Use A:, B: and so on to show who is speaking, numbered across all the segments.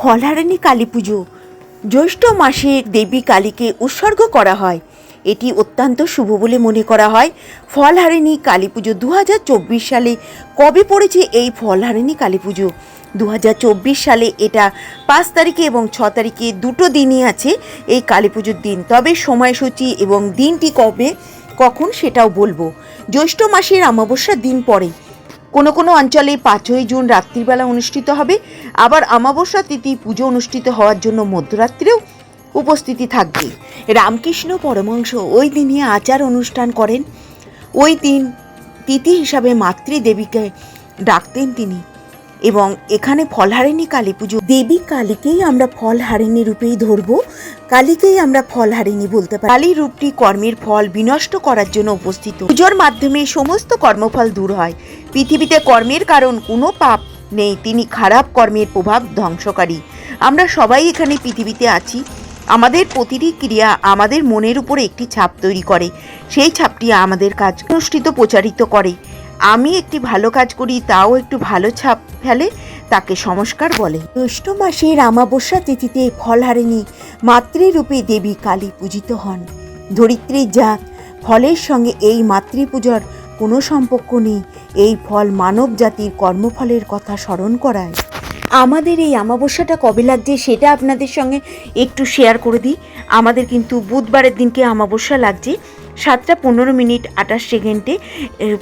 A: ফলহারিণী কালী পুজো। জ্যৈষ্ঠ মাসে দেবী কালীকে উৎসর্গ করা হয়। এটি অত্যন্ত শুভ বলে মনে করা হয়। ফলহারিণী কালী পুজো দু সালে কবে পড়েছে এই ফলহারিণী কালী পুজো? দু হাজার চব্বিশ সালে এটা পাঁচ তারিখে এবং ছ তারিখে দুটো দিনই আছে এই কালী পুজোর দিন। তবে সময়সূচি এবং দিনটি কবে, কখন সেটাও বলব। জ্যৈষ্ঠ মাসের অমাবস্যার দিন পরে কোনো কোনো অঞ্চলে পাঁচই জুন রাত্রিবেলা অনুষ্ঠিত হবে। আবার অমাবস্যা তিথি পুজো অনুষ্ঠিত হওয়ার জন্য মধ্যরাত্রেও উপস্থিতি থাকবে। রামকৃষ্ণ পরমাংস ওই দিনই আচার অনুষ্ঠান করেন। ওই দিন তিথি হিসাবে মাতৃদেবীকে ডাকতেন তিনি। এবং এখানে ফলহারিণী কালী পুজো। দেবী কালীকেই আমরা ফলহারিণী রূপেই ধরব, কালীকেই আমরা ফলহারিণী বলতে পারি। কালী রূপটি কর্মের ফল বিনষ্ট করার জন্য উপস্থিত। পুজোর মাধ্যমে সমস্ত কর্মফল দূর হয়। পৃথিবীতে কর্মের কারণ কোনো পাপ নেই, তিনি খারাপ কর্মের প্রভাব ধ্বংসকারী। আমরা সবাই এখানে পৃথিবীতে আছি। আমাদের প্রতিটি ক্রিয়া আমাদের মনের উপরে একটি ছাপ তৈরি করে। সেই ছাপটি আমাদের কাজ অনুষ্ঠিত প্রচারিত করে। আমি একটি ভালো কাজ করি, তাও একটু ভালো ছাপ ফেলে, তাকে সংস্কার বলে। জ্যৈষ্ঠ মাসের আমাবস্যা তিথিতে ফলহারিণী মাতৃরূপে দেবী কালী পূজিত হন। ধরিত্রীর জাত ফলের সঙ্গে এই মাতৃপূজার কোনো সম্পর্ক নেই, এই ফল মানব জাতির কর্মফলের কথা স্মরণ করায়। আমাদের এই অমাবস্যাটা কবে লাগছে সেটা আপনাদের সঙ্গে একটু শেয়ার করে দিই। আমাদের কিন্তু বুধবারের দিনকে অমাবস্যা লাগছে। সাতটা পনেরো মিনিট আঠাশ সেকেন্ডে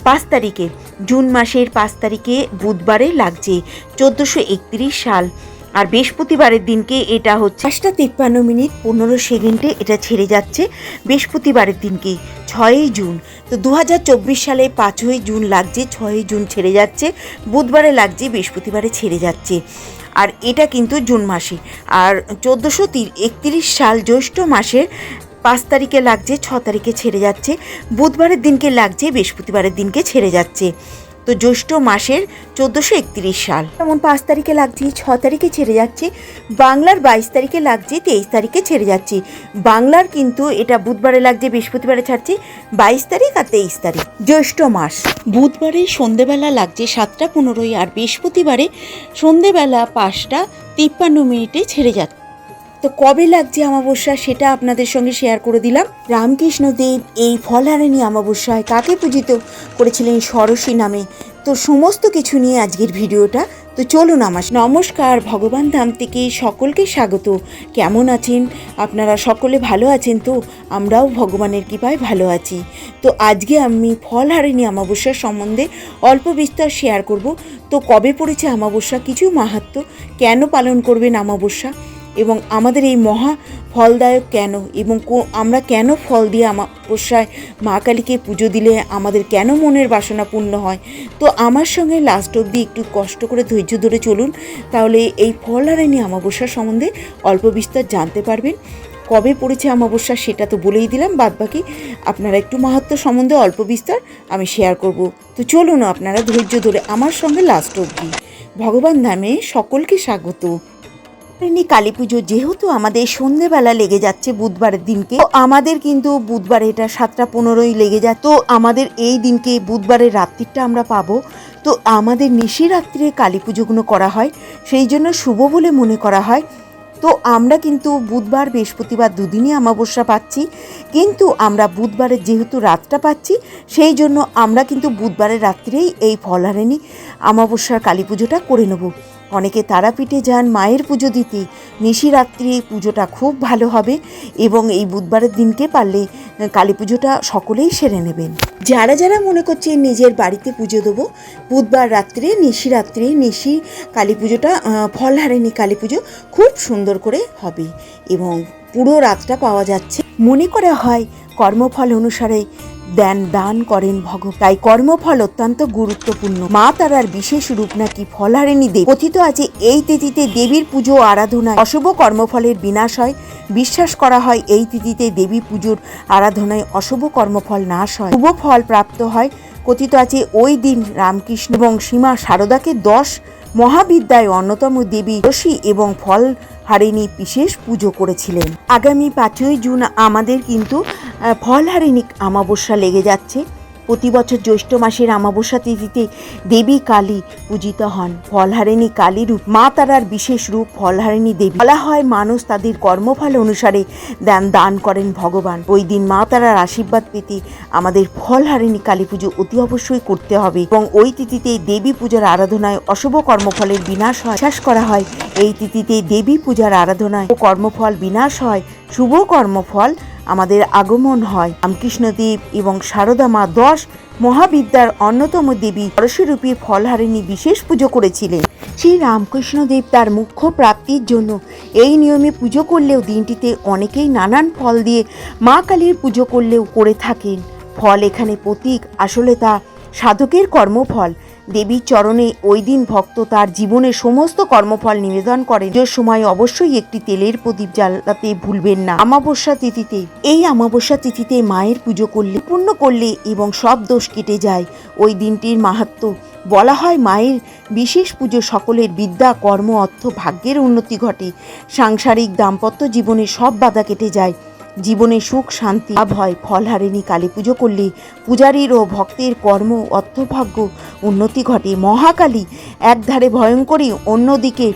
A: পাঁচ তারিখে, জুন মাসের পাঁচ তারিখে বুধবারে লাগছে চোদ্দোশো একত্রিশ সাল। আর বৃহস্পতিবারের দিনকে এটা হচ্ছে পাঁচটা তিপ্পান্ন মিনিট পনেরো সেকেন্ডে এটা ছেড়ে যাচ্ছে বৃহস্পতিবারের দিনকে, ছয়ই জুন। তো দু হাজার চব্বিশ সালে পাঁচই জুন লাগছে, ছয়ই জুন ছেড়ে যাচ্ছে, বুধবারে লাগছে, বৃহস্পতিবারে ছেড়ে যাচ্ছে। আর এটা কিন্তু জুন মাসে। আর চোদ্দোশো একত্রিশ সাল জ্যৈষ্ঠ মাসের পাঁচ তারিখে লাগছে, ছ তারিখে ছেড়ে যাচ্ছে, বুধবারের দিনকে লাগছে, বৃহস্পতিবারের দিনকে ছেড়ে যাচ্ছে। তো জ্যৈষ্ঠ মাসের চোদ্দোশো একত্রিশ সাল। যেমন পাঁচ তারিখে লাগছে, ছ তারিখে ছেড়ে যাচ্ছে, বাংলার বাইশ তারিখে লাগছে, তেইশ তারিখে ছেড়ে যাচ্ছে। বাংলার কিন্তু এটা বুধবারে লাগছে, বৃহস্পতিবারে ছাড়ছে, বাইশ তারিখ আর তেইশ তারিখ। জ্যৈষ্ঠ মাস। বুধবারে সন্ধেবেলা লাগছে সাতটা পনেরোই আর বৃহস্পতিবারে সন্ধেবেলা পাঁচটা তিপ্পান্ন মিনিটে ছেড়ে যাচ্ছে। তো কবে লাগছে অমাবস্যা সেটা আপনাদের সঙ্গে শেয়ার করে দিলাম। রামকৃষ্ণ দেব এই ফলহারিণী অমাবস্যায় কাকে পূজিত করেছিলেন ষোড়শী নামে? তো সমস্ত কিছু নিয়ে আজকের ভিডিওটা। তো চলুন আমার নমস্কার, ভগবান ধাম থেকে সকলকে স্বাগত। কেমন আছেন? আপনারা সকলে ভালো আছেন তো? আমরাও ভগবানের কৃপায় ভালো আছি। তো আজকে আমি ফল ফলহারিণী অমাবস্যার সম্বন্ধে অল্প বিস্তার শেয়ার করব। তো কবে পড়েছে অমাবস্যা? কিছু মাহাত্ম কেন পালন করবেন অমাবস্যা? এবং আমাদের এই মহা ফলদায়ক কেন? এবং আমরা কেন ফল দিয়ে অমাবস্যায় মা কালীকে পুজো দিলে আমাদের কেন মনের বাসনা পূর্ণ হয়? তো আমার সঙ্গে লাস্ট অবধি একটু কষ্ট করে ধৈর্য ধরে চলুন। তাহলে এই ফল ফলহারিণী অমাবস্যা সম্বন্ধে অল্প বিস্তার জানতে পারবেন। কবে পড়েছে অমাবস্যা সেটা তো বলেই দিলাম, বাদবাকি আপনারা একটু মাহাত্ম সম্বন্ধে অল্প বিস্তার আমি শেয়ার করব। তো চলুন আপনারা ধৈর্য ধরে আমার সঙ্গে লাস্ট অবধি। ভগবান ধামে সকলকে স্বাগত। ফলহারিণী কালী পুজো যেহেতু আমাদের সন্ধেবেলা লেগে যাচ্ছে বুধবারের দিনকে, তো আমাদের কিন্তু বুধবারে এটা সাতটা পনেরোই লেগে যায়। তো আমাদের এই দিনকে বুধবারের রাত্রিটা আমরা পাবো। তো আমাদের নিশি রাত্রে কালী পুজোগুলো করা হয়, সেই জন্য শুভ বলে মনে করা হয়। তো আমরা কিন্তু বুধবার, বৃহস্পতিবার দুদিনই অমাবস্যা পাচ্ছি, কিন্তু আমরা বুধবারের যেহেতু রাতটা পাচ্ছি, সেই জন্য আমরা কিন্তু বুধবারের রাত্রেই এই ফলহারিণী অমাবস্যার কালী পুজোটা করে নেব। অনেকে তারাপীঠে যান মায়ের পুজো দিতে। নিশিরাত্রি এই পুজোটা খুব ভালো হবে এবং এই বুধবারের দিনকে পারলে কালী পুজোটা সকলেই সেরে নেবেন। যারা যারা মনে করছে নিজের বাড়িতে পুজো দেবো বুধবার রাত্রে নিশিরাত্রে নিশি কালী পুজোটা আহ, ফলহারিণী কালী পুজো খুব সুন্দর করে হবে এবং পুরো রাতটা পাওয়া যাচ্ছে। মনে করা হয় কর্মফল অনুসারে দেন দান করেন ভগবান। তাই কর্মফল অত্যন্ত গুরুত্বপূর্ণ। মা তারার বিশেষ রূপ নাকি ফলহারিণী দেব। কথিত আছে, এই তিথিতে দেবীর পুজো আরাধনায় অশুভ কর্মফলের বিনাশ হয়, বিশ্বাস করা হয়, এই তিথিতে দেবী পুজোর আরাধনায় অশুভ কর্মফল নাশ হয়। শুভ ফল প্রাপ্ত হয়, কথিত আছে, ওই দিন রামকৃষ্ণ এবং সীমা শারদাকে দশ মহাবিদ্যায় অন্যতম দেবী রশি এবং ফল হারিণী বিশেষ পুজো করেছিলেন। আগামী পাঁচই জুন আমাদের কিন্তু ফল ফলহারিণী অমাবস্যা লেগে যাচ্ছে। প্রতি বছর জ্যৈষ্ঠ মাসের অমাবস্যা তিথিতে দেবী কালী পূজিত হন। ফলহারিণী কালী রূপ, মা তারার বিশেষ রূপ ফলহারিণী দেবী। বলা হয়, মানুষ তাদের কর্মফল অনুসারে দান দান করেন ভগবান। ওই দিন মা তারার আশীর্বাদ পেতে আমাদের ফলহারিণী কালী পুজো অতি অবশ্যই করতে হবে এবং ওই তিথিতে দেবী পূজার আরাধনায় অশুভ কর্মফলের বিনাশ হয়। বিশ্বাস করা হয়, এই তিথিতে দেবী পূজার আরাধনায় কর্মফল বিনাশ হয়। শুভ কর্মফল আমাদের আগমন হয়। রামকৃষ্ণদেব এবং সারদা মা দশ মহাবিদ্যার অন্যতম দেবী পরশুরূপী ফলহারিণী বিশেষ পুজো করেছিলেন। শ্রী রামকৃষ্ণদেব তার মুখ্য প্রাপ্তির জন্য এই নিয়মে পুজো করলেও দিনটিতে অনেকেই নানান ফল দিয়ে মা কালীর পুজো করলেও করে থাকেন। ফল এখানে প্রতীক, আসলে তা সাধকের কর্মফল। দেবীর চরণে ওই দিন ভক্ত তার জীবনের সমস্ত কর্মফল নিবেদন করেন। যে সময় অবশ্যই একটি তেলের প্রদীপ জ্বালাতে ভুলবেন না। অমাবস্যা তিথিতে, এই অমাবস্যা তিথিতে মায়ের পুজো করলে, পূর্ণ করলে এবং সব দোষ কেটে যায়। ওই দিনটির মাহাত্ম বলা হয় মায়ের বিশেষ পুজো সকলের বিদ্যা, কর্ম, অর্থ, ভাগ্যের উন্নতি ঘটে। সাংসারিক দাম্পত্য জীবনে সব বাধা কেটে যায়। জীবনে সুখ, শান্তি, লাভ হয় ফলহারিণী কালী পুজো করলে পূজারীর ও ভক্তের কর্ম অর্থভাগ্য উন্নতি ঘটে। মহাকালী একধারে ভয়ঙ্করী, অন্যদিকে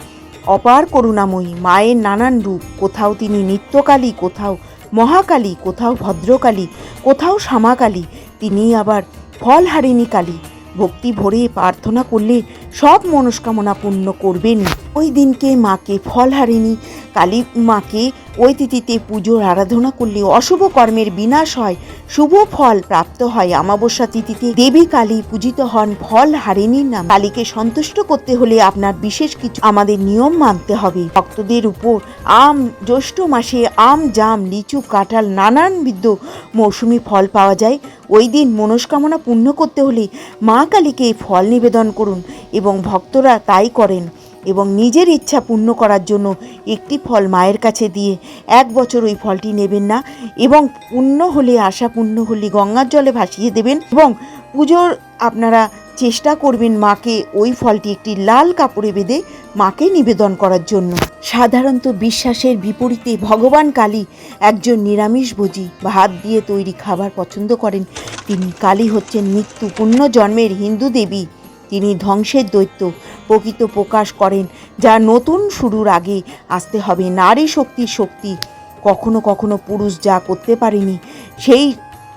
A: অপার করুণাময়ী, মায়ের নানান রূপ। কোথাও তিনি নিত্যকালী, কোথাও মহাকালী, কোথাও ভদ্রকালী, কোথাও শ্যামাকালী। তিনি আবার ফলহারিণী কালী। ভক্তি ভরে প্রার্থনা করলে সব মনস্কামনা পূর্ণ করবেন। ওই দিনকে মাকে ফল হারেনি কালী মাকে ওই তিথিতে পুজোর আরাধনা করলে অশুভ কর্মের বিনাশ হয়, শুভ ফল প্রাপ্ত হয়। অমাবস্যা তিথিতে দেবী কালী পূজিত হন ফল হারিণীর নাম। কালীকে সন্তুষ্ট করতে হলে আপনার বিশেষ কিছু আমাদের নিয়ম মানতে হবে। ভক্তদের উপর আম, জ্যৈষ্ঠ মাসে আম, জাম, লিচু, কাঁঠাল, নানান নানানবিধ মৌসুমি ফল পাওয়া যায়। ওই দিন মনস্কামনা পূর্ণ করতে হলে মা কালীকে ফল নিবেদন করুন। এবং ভক্তরা তাই করেন এবং নিজের ইচ্ছা পূর্ণ করার জন্য একটি ফল মায়ের কাছে দিয়ে এক বছর ওই ফলটি নেবেন না এবং পূর্ণ হলে আশা পূর্ণ হলে গঙ্গার জলে ভাসিয়ে দেবেন এবং পুজোর আপনারা চেষ্টা করবেন মাকে ওই ফলটি একটি লাল কাপড়ে বেঁধে মাকে নিবেদন করার জন্য। সাধারণত বিশ্বাসের বিপরীতে ভগবান কালী একজন নিরামিষভোজী ভাত দিয়ে তৈরি খাবার পছন্দ করেন। তিনি কালী হচ্ছেন মৃত্যু, পুণ্য জন্মের হিন্দু দেবী। তিনি ধ্বংসের দৈত্য প্রকৃত প্রকাশ করেন, যা নতুন শুরুর আগে আসতে হবে। নারী শক্তির শক্তি। কখনো কখনো পুরুষ যা করতে পারেনি, সেই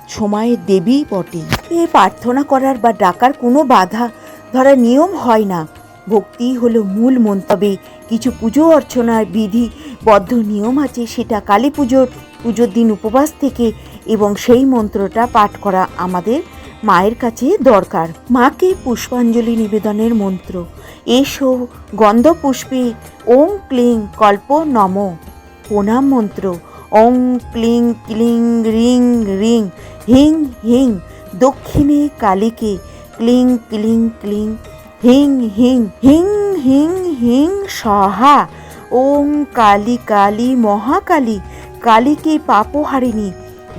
A: সময়ে দেবী বটে। এ প্রার্থনা করার বা ডাকার কোনো বাধা ধরার নিয়ম হয় না। ভক্তি হলো মূল মন্তব্যে। কিছু পুজো অর্চনার বিধিবদ্ধ নিয়ম আছে, সেটা কালী পুজোর পুজোর দিন উপবাস থেকে এবং সেই মন্ত্রটা পাঠ করা আমাদের মায়ের কাছে দরকার। মাকে পুষ্পাঞ্জলি নিবেদনের মন্ত্র। এসো, গন্ধপুষ্পে ওং ক্লিং কল্প নম। প্রণাম মন্ত্র। ওং ক্লিং ক্লিং রিং রিং হিং হিং। দক্ষিণে কালীকে ক্লিং ক্লিং ক্লিং হিং হিং হিং হিং হিং সহা। ওং কালী কালী মহাকালী। কালীকে পাপহারিণী।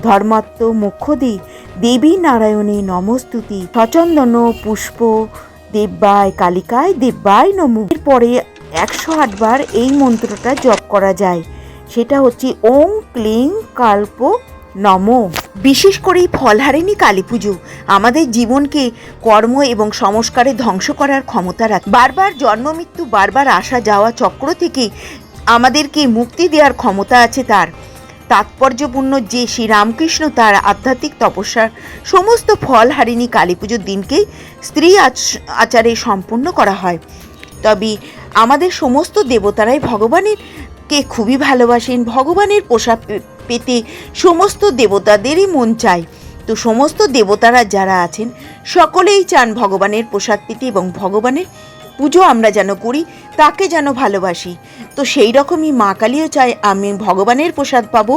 A: ধর্মাত্ম মুখ্যদী দেবী নারায়ণী নমস্তুতি। সচন্দন, পুষ্প দেব্যায় কালিকায় দেব্যায় নম। এরপরে একশো আটবার এই মন্ত্রটা জপ করা যায়। সেটা হচ্ছে ওং ক্লিং কাল্প নম। বিশেষ করে এই ফলহারিণী কালী পুজো আমাদের জীবনকে কর্ম এবং সংস্কারে ধ্বংস করার ক্ষমতা রাখে। বারবার জন্ম, মৃত্যু, বারবার আসা, যাওয়া চক্র থেকে আমাদেরকে মুক্তি দেওয়ার ক্ষমতা আছে তার। তাৎপর্যপূর্ণ যে শ্রীরামকৃষ্ণ তার আধ্যাত্মিক তপস্যার সমস্ত ফল হারিণী কালী পুজোর দিনকেই স্ত্রী আচ- আচারে সম্পন্ন করা হয়। তবে আমাদের সমস্ত দেবতারাই ভগবানের কে খুবই ভালোবাসেন। ভগবানের পোষা পেতে সমস্ত দেবতাদেরই মন চায়। তো সমস্ত দেবতারা যারা আছেন, সকলেই চান ভগবানের প্রসাদ পেতে এবং ভগবানের পুজো আমরা যেন করি, তাকে যেন ভালোবাসি। তো সেই রকমই মা কালীও চায় আমি ভগবানের প্রসাদ পাবো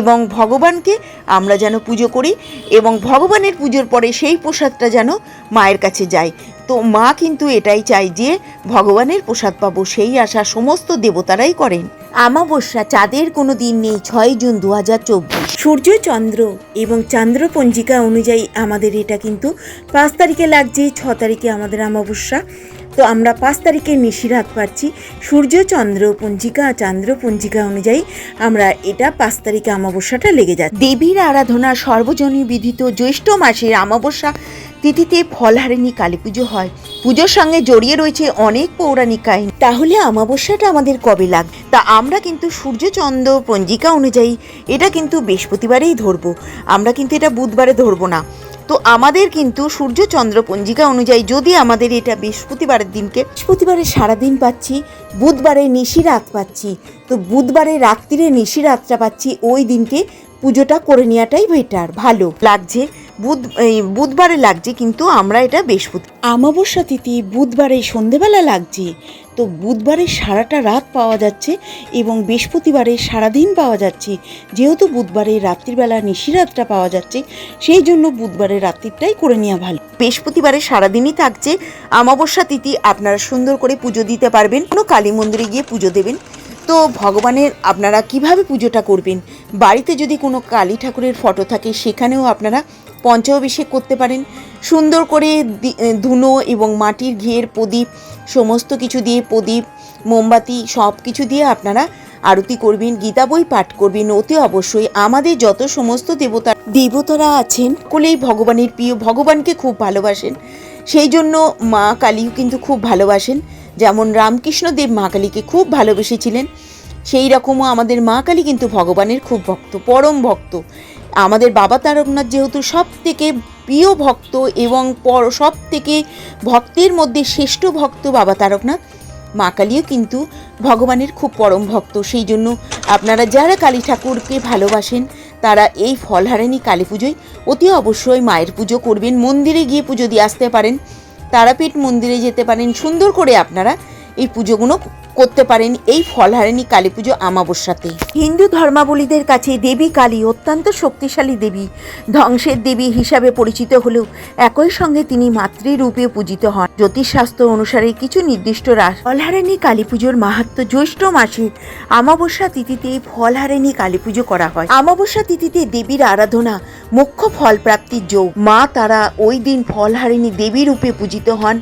A: এবং ভগবানকে আমরা যেন পুজো করি এবং ভগবানের পুজোর পরে সেই প্রসাদটা যেন মায়ের কাছে যায়। তো মা কিন্তু এটাই চায় যে ভগবানের প্রসাদ পাবো, সেই আশা সমস্ত দেবতারাই করেন। আমাবস্যা চাঁদের কোনো দিন নেই, ছয় জুন দু হাজার চব্বিশ। সূর্য, চন্দ্র এবং চান্দ্র পঞ্জিকা অনুযায়ী আমাদের এটা কিন্তু পাঁচ তারিখে লাগছে, ছ তারিখে আমাদের আমাবস্যা তো আমরা পাঁচ তারিখে নিশিরাত পাচ্ছি সূর্য চন্দ্র পঞ্জিকা, চান্দ্র পঞ্জিকা অনুযায়ী আমরা এটা পাঁচ তারিখে অমাবস্যাটা লেগে যায় দেবীর আরাধনা সর্বজনীয় বিধিত জ্যৈষ্ঠ মাসের অমাবস্যা তিথিতে ফলহারিণী কালী পুজো হয়। পুজোর সঙ্গে জড়িয়ে রয়েছে অনেক পৌরাণিক কাহিনী। তাহলে অমাবস্যাটা আমাদের কবে লাগ তা আমরা কিন্তু সূর্যচন্দ্র পঞ্জিকা অনুযায়ী এটা কিন্তু বৃহস্পতিবারেই ধরবো। আমরা কিন্তু এটা বুধবারে ধরবো না। তো আমাদের কিন্তু সূর্য চন্দ্র পঞ্জিকা অনুযায়ী যদি আমাদের এটা বৃহস্পতিবারের দিনকে বৃহস্পতিবারে সারাদিন পাচ্ছি, বুধবারে নিশি রাত পাচ্ছি। তো বুধবারে রাত্রিরে নিশি রাতটা পাচ্ছি, ওই দিনকে পুজোটা করে নেওয়াটাই বেটার ভালো। লাগছে, বুধ, এই বুধবারে লাগছে, কিন্তু আমরা এটা বৃহস্পতি অমাবস্যা তিথি, বুধবারে সন্ধেবেলা লাগছে। তো বুধবারে সারাটা রাত পাওয়া যাচ্ছে এবং বৃহস্পতিবারে সারাদিন পাওয়া যাচ্ছে। যেহেতু বুধবারে রাত্রিবেলা নিশিরাতটা পাওয়া যাচ্ছে, সেই জন্য বুধবারে রাত্রিটাই করে নেওয়া ভালো। বৃহস্পতিবারে সারাদিনই থাকছে অমাবস্যা তিথি, আপনারা সুন্দর করে পুজো দিতে পারবেন। কোনো কালী মন্দিরে গিয়ে পুজো দেবেন। তো ভগবানের আপনারা কীভাবে পুজোটা করবেন? বাড়িতে যদি কোনো কালী ঠাকুরের ফটো থাকে, সেখানেও আপনারা পঞ্চাভিষেক করতে পারেন। সুন্দর করে ধুনো এবং মাটির ঘের, প্রদীপ, সমস্ত কিছু দিয়ে প্রদীপ, মোমবাতি, সব কিছু দিয়ে আপনারা আরতি করবেন, গীতা বই পাঠ করবেন। অতি অবশ্যই আমাদের যত সমস্ত দেবতা, দেবতারা আছেন, কোলেই ভগবানের প্রিয়, ভগবানকে খুব ভালোবাসেন। সেই জন্য মা কালীও কিন্তু খুব ভালোবাসেন। যেমন রামকৃষ্ণদেব মা কালীকে খুব ভালোবেসেছিলেন, সেই রকমও আমাদের মা কালী কিন্তু ভগবানের খুব ভক্ত, পরম ভক্ত। আমাদের বাবা তারকনাথ যেহেতু সব থেকে প্রিয় ভক্ত এবং পর সব থেকে ভক্তের মধ্যে শ্রেষ্ঠ ভক্ত বাবা তারকনাথ, মা কালীও কিন্তু ভগবানের খুব পরম ভক্ত। সেই জন্য আপনারা যারা কালী ঠাকুরকে ভালোবাসেন, তারা এই ফলহারিণী কালী পুজোয় অতি অবশ্যই মায়ের পুজো করবেন। মন্দিরে গিয়ে পুজো দিয়ে আসতে পারেন। তারাপীঠ মন্দিরে যেতে পারেন। সুন্দর করে আপনারা এই পুজোগুলো করতে পারেন এই ফলহারিণী কালী পুজো আমাবস্যাতে হিন্দু ধর্মাবলীদের কাছে দেবী কালী অত্যন্ত শক্তিশালী দেবী। ধ্বংসের দেবী হিসাবে পরিচিত হলেও একই সঙ্গে তিনি মাতৃরূপে পূজিত হন। জ্যোতিষশাস্ত্র অনুসারে কিছু নির্দিষ্ট রাস ফলহারিণী কালী পুজোর মাহাত্ম জ্যৈষ্ঠ মাসে আমাবস্যা তিথিতে ফলহারিণী কালী পুজো করা হয়। আমাবস্যা তিথিতে দেবীর আরাধনা মুখ্য ফল প্রাপ্তির যোগ। মা তারা ওই দিন ফলহারিণী দেবী রূপে পূজিত হন।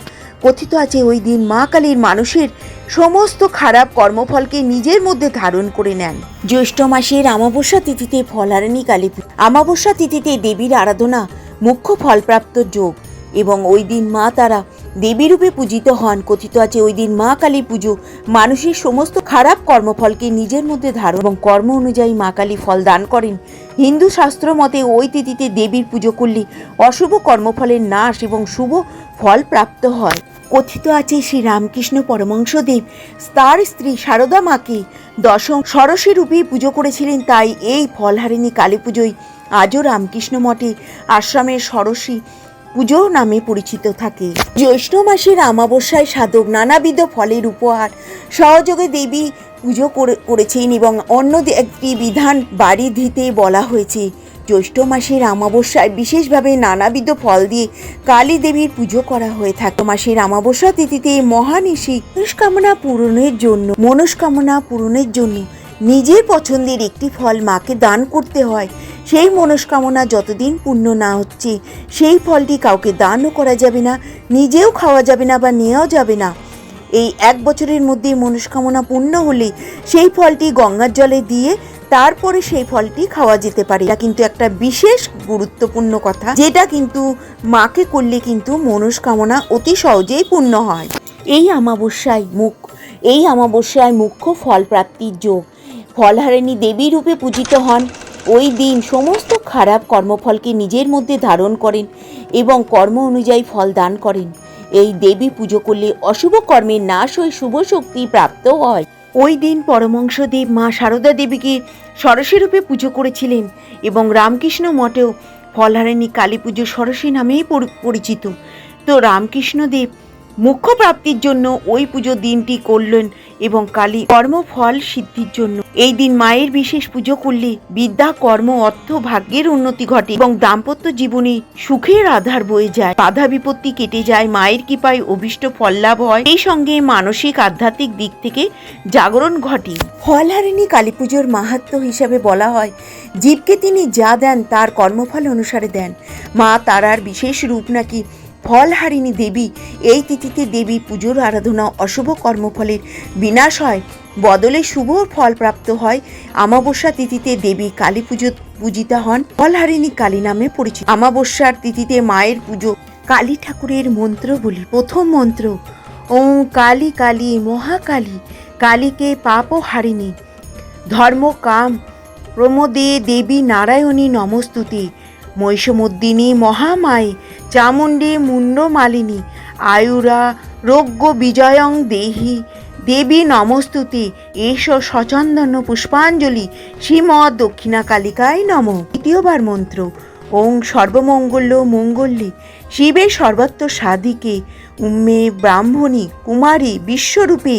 A: কথিত আছে ওই দিন মা কালীর মানুষের সমস্ত খারাপ কর্মফলকে নিজের মধ্যে ধারণ করে নেন। জ্যৈষ্ঠ মাসের অমাবস্যা তিথিতে ফলহারিণী কালী আমাবস্যা তিথিতে দেবীর আরাধনা মুখ্য ফলপ্রাপ্ত যোগ এবং ওই দিন মা তারা দেবী রূপে পূজিত হন। কথিত আছে, ওই দিন মা কালী পুজো। মানুষের সমস্ত খারাপ কর্মফলকে নিজের মধ্যে ধারণ এবং কর্ম অনুযায়ী মা কালী ফল দান করেন। হিন্দু শাস্ত্র মতে ওই তিথিতে দেবীর পুজো করলে অশুভ কর্মফলের নাশ এবং শুভ ফল প্রাপ্ত হয়। কথিত আছে শ্রী রামকৃষ্ণ পরমংশদেব তার স্ত্রী সারদা মাকে দশম ষড়শী রূপে পুজো করেছিলেন, তাই এই ফলহারিণী কালী পুজোয় আজও রামকৃষ্ণ মঠে আশ্রমের ষড়শী পুজো নামে পরিচিত থাকে। জ্যৈষ্ঠ মাসের অমাবস্যায় সাধক নানাবিধ ফলের উপহার, সহযোগে দেবী পুজো করে- করেছেন এবং অন্য একটি বিধান বাড়ি দিতে বলা হয়েছে। জ্যৈষ্ঠ মাসের অমাবস্যায় বিশেষভাবে নানাবিধ ফল দিয়ে কালী দেবীর পুজো করা হয়ে থাকে। মাসের অমাবস্যা তিথিতে মহানিশি, মনস্কামনা পূরণের জন্য, মনস্কামনা পূরণের জন্য নিজের পছন্দের একটি ফল মাকে দান করতে হয়। সেই মনস্কামনা যতদিন পূর্ণ না হচ্ছে, সেই ফলটি কাউকে দানও করা যাবে না, নিজেও খাওয়া যাবে না বা নেওয়াও যাবে না। এই এক বছরের মধ্যে মনস্কামনা পূর্ণ হলে সেই ফলটি গঙ্গার জলে দিয়ে তারপরে সেই ফলটি খাওয়া যেতে পারে। এটা কিন্তু একটা বিশেষ গুরুত্বপূর্ণ কথা, যেটা কিন্তু মাকে করলে কিন্তু মনস্কামনা অতি সহজেই পূর্ণ হয়। এই অমাবস্যায় মুখ, এই অমাবস্যায় মুখ্য ফল প্রাপ্তির যোগ। ফলহারিণী দেবী রূপে পূজিত হন। ওই দিন সমস্ত খারাপ কর্মফলকে নিজের মধ্যে ধারণ করেন এবং কর্ম অনুযায়ী ফল দান করেন। এই দেবী পুজো করলে অশুভ কর্মের নাশ হয়ে শুভ শক্তি প্রাপ্ত হয়। ওই দিন পরমংশদেব মা সারদা দেবীকে সরস্বী রূপে পুজো করেছিলেন এবং রামকৃষ্ণ মঠেও ফলহারিণী কালী পুজো সরস্বী নামেই পরিচিত। তো রামকৃষ্ণদেব মুখ্য প্রাপ্তির জন্য ওই পুজো দিনটি করলেন এবং কালী কর্মফল সিদ্ধির জন্য। এই দিন মায়ের বিশেষ পুজো করলে বিদ্যা, কর্ম, অর্থ, ভাগ্যের উন্নতি ঘটে এবং দাম্পত্য জীবনে সুখের আধার বয়ে যায়। বাধা বিপত্তি কেটে যায়, মায়ের কৃপায় অভিষ্ট ফল লাভ হয়। এই সঙ্গে মানসিক, আধ্যাত্মিক দিক থেকে জাগরণ ঘটে। ফলহারিণী কালী পুজোর মাহাত্ম হিসাবে বলা হয়, জীবকে তিনি যা দেন তার কর্মফল অনুসারে দেন। মা তারার বিশেষ রূপ নাকি ফলহারিণী দেবী। এই তিথিতে দেবী পুজোর আরাধনা অশুভ কর্মফলের বিনাশ হয়। বদলে শুভ ফল প্রাপ্ত হয়। আমাবস্যা তিথিতে দেবী কালী পুজো পূজিতা হন। ফলহারিণী কালী নামে পরিচিত। আমাবস্যার তিথিতে মায়ের পুজো। কালী ঠাকুরের মন্ত্র বলি। প্রথম মন্ত্র ওং কালী কালী মহাকালী, কালীকে পাপ হারিণী ধর্ম কাম প্রমোদে দেবী নারায়ণী নমস্তুতি মহিষমদ্দিনী মহামায়ে চামুণ্ডী মুন্ডমালিনী আয়ুরা রোগ্য বিজয়ং দেহি, দেবী নমস্তুতি এস সচন্দন পুষ্পাঞ্জলি, শ্রীমৎ দক্ষিণা কালিকায় নম। দ্বিতীয়বার মন্ত্র, ওং সর্বমঙ্গল্য মঙ্গল্যে, শিবে সর্বত্র সাধিকে, উম্মে ব্রাহ্মণী কুমারী বিশ্বরূপে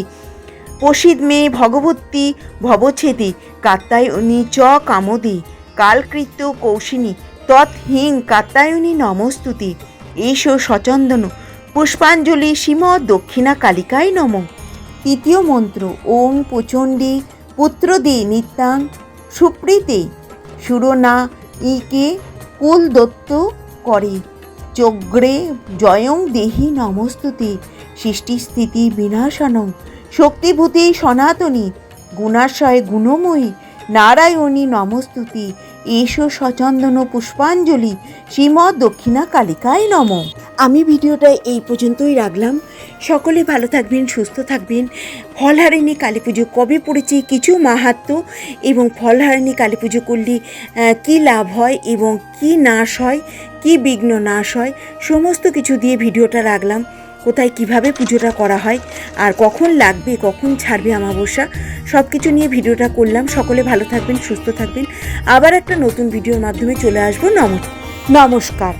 A: প্রসিদ মে ভগবতী ভবছেদে কাত্তায়নী চ কামদে, কালকৃত্য কৌশিনী তৎহিং কাত্তায়নী নমস্তুতি। এস সচন্দন, পুষ্পাঞ্জলি শ্রীমৎ দক্ষিণা কালিকায় নম। তৃতীয় মন্ত্র, ওং প্রচণ্ডী পুত্রদে নিত্যাং সুপ্রীতে। সুরনা ইকে কুল দত্ত করে। চগ্রে জয়ং দেহি নমস্তুতে। সৃষ্টিস্থিতি বিনাশনং। শক্তিভূতি সনাতনী। গুণাশয় গুণময়ী। নারায়ণী নমস্তুতি। এসো সচন্দন পুষ্পাঞ্জলি, শ্রীমৎ দক্ষিণা কালিকায় নম। আমি ভিডিওটা এই পর্যন্তই রাখলাম। সকলে ভালো থাকবেন, সুস্থ থাকবেন। ফলহারিণী কালী পুজো কবে পড়েছে কিছু মাহাত্ম এবং ফলহারিণী কালী পুজো করলে কী লাভ হয় এবং কি নাশ হয়, কি বিঘ্ন নাশ হয়, সমস্ত কিছু দিয়ে ভিডিওটা রাখলাম। কোথায় কীভাবে পুজোটা করা হয়, আর কখন লাগবে, কখন ছাড়বে আমাবস্যা সব কিছু নিয়ে ভিডিওটা করলাম। সকলে ভালো থাকবেন, সুস্থ থাকবেন। আবার একটা নতুন ভিডিওর মাধ্যমে চলে আসব। নম, নমস্কার।